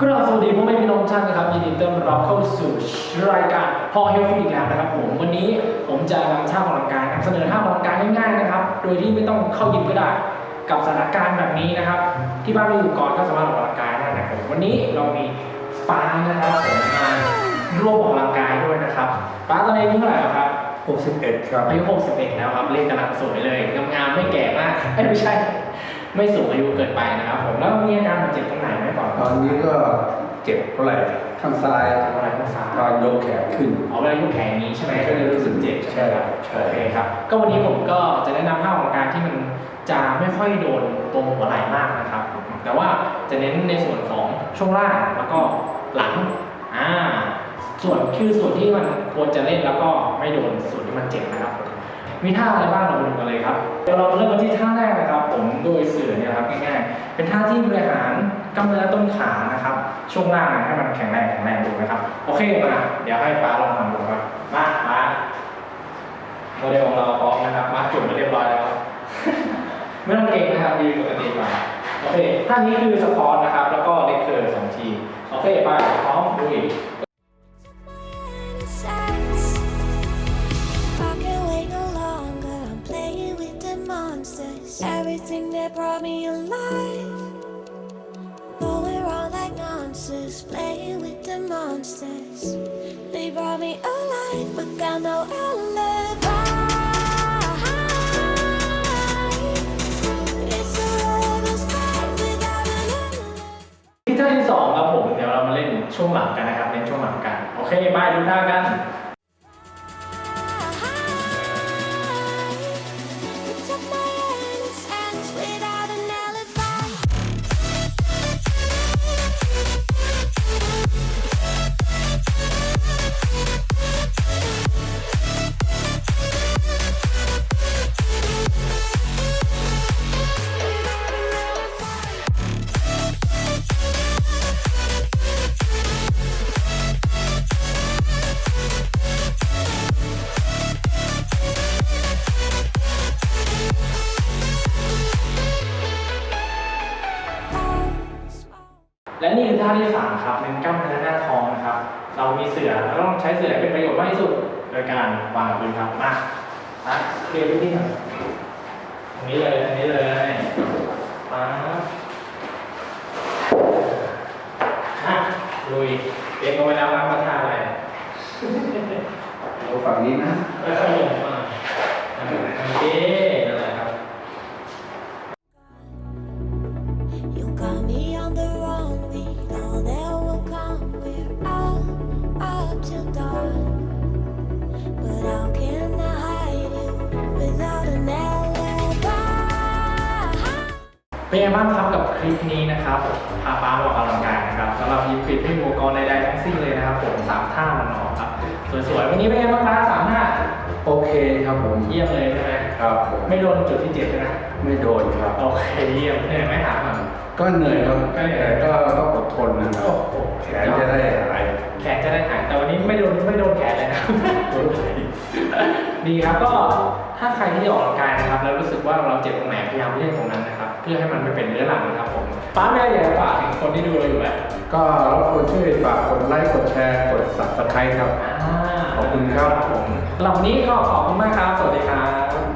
วัสดีพ่อแม่พี่น้องทุกท่านนะครับยินดีต้อนรับเข้าสู่รายการพอเฮลฟี่อีกแล้วนะครับผมวันนี้ผมจะนำท่าออกกำลังกายนำเสนอท่าออกกำลังกายง่ายๆนะครับ โดยที่ไม่ต้องเข้ายิมก็ได้กับสถานการณ์แบบนี้นะครับ ที่บ้านมีอุปกรณ์ก็สามารถออกกำลังกายได้นะครับวันนี้เรามีป้านะครับผมมาร่วมออกกำลังกายด้วยนะครับป้าตอนนี้อายุเท่าไหร่แล้วครับ61ครับอายุ61แล้วครับเลขกำลังสวยเลยงามๆไม่แก่มากเอ้ยไม่ใช่ ไม่สูงอายุเกินไปนะครับผมแล้วมีอาการบาดเจ็บตรงไหนไหมก่อนตอนนี้ก็เจ็บเท่าไหร่ข้างซ้ายอะไรภาษาตอนยกแขนขึ้นเอาเวลายกแขนอย่างนี้ใช่ไหมก็เลยรู้สึกเจ็บใช่ไหมครับใช่โอเคครับ ก็วันนี้ผมก็จะแนะนำท่าออกกำลังกายที่มันจะไม่ค่อยโดนตรงหัวไหล่มากนะครับ แต่ว่าจะเน้นในส่วนของช่วงล่างแล้วก็หลังอ่าส่วนคือส่วนที่มันควรจะเล่นแล้วก็ไม่โดนส่วนที่มันเจ็บนะครับผ มีท่าอะไรบ้างเราไปดูกันเลยครับเดี๋ยวเราเริ่มกันที่ท่าแรกนะครับ ผมโดยเสือเนี่ยครับง่ายๆ เป็นท่าที่บริหารกล้ามเนื้อต้นขานะครับ ช่วงล่างให้มันแข็งแรงแข็งแรงดูนะครับ โอเคมา เดี๋ยวให้ป้าลองทำดูครับ มาป้าโมเดลของเราพร้อมนะครับ มาจุดมาเรียบร้อยแล้ว ไม่ต้องเก่งนะครับยืนปกติไปโอเคท่านี้คือสควอตนะครับ Everything that brought me alive. Going wrong like nonsense. Playing with the monsters. They brought me alive, but got no alibi. It's a rebel's fight without an alibi. ที่ท่าที่สองครับผมเดี๋ยวเรามาเล่นช่วงหลังกันนะครับเล่นช่วงหลังกัน โอเคไปดูท่ากัน และนี่คือท่าที่สามครับเป็นกล้ามเนื้อหน้าท้องนะครับ เรามีเสือเราต้องใช้เสือให้เป็นประโยชน์มากที่สุดโดยการวางพื้นครับมาอะเคลียร์พื้นที่หน่อยตรงนี้เลยอันนี้เลยมาอะลุยเตรียมเอาไว้แล้วครับว่าท่าอะไรเอาฝั่งนี้นะไม่ค่อยลงมากอะโอเค เป็นไงบ้างครับกับคลิปนี้นะครับพาป้ามาออกกำลังกายนะครับสำหรับยิมฟิตไม่มีอุปกรณ์ใดๆทั้งสิ้นเลยนะครับผมสามท่ามันออกครับสวยๆวันนี้เป็นไงบ้างครับสามท่า โอเคครับผม เยี่ยมเลยใช่ไหมครับผมไม่โดนจุดที่เจ็บใช่ไหมไม่โดนครับ โอเคเยี่ยมเหนื่อยไหมถามก่อน ก็เหนื่อยครับก็เหนื่อย แต่ก็ต้องอดทนนะครับโอ้โหแขนจะได้หาย แขนจะได้หายแต่วันนี้ไม่โดนไม่โดนแขนเลยนะ ดีครับก็ถ้าใครที่จะออกกำลังกายนะครับ แล้วรู้สึกว่าเราเจ็บตรงไหนพยายามเลี่ยงตรงนั้นนะครับ เพื่อให้มันไม่เป็นเรื้อรังนะครับผมป้าแม่อยากจะฝากถึงคนที่ดูเราอยู่ไหมก็รบกวนช่วยฝากกดไลค์กดแชร์กด subscribe ครับอ่าขอบคุณครับผม หล่านี้ก็ขอบคุณมากครับ สวัสดีครับ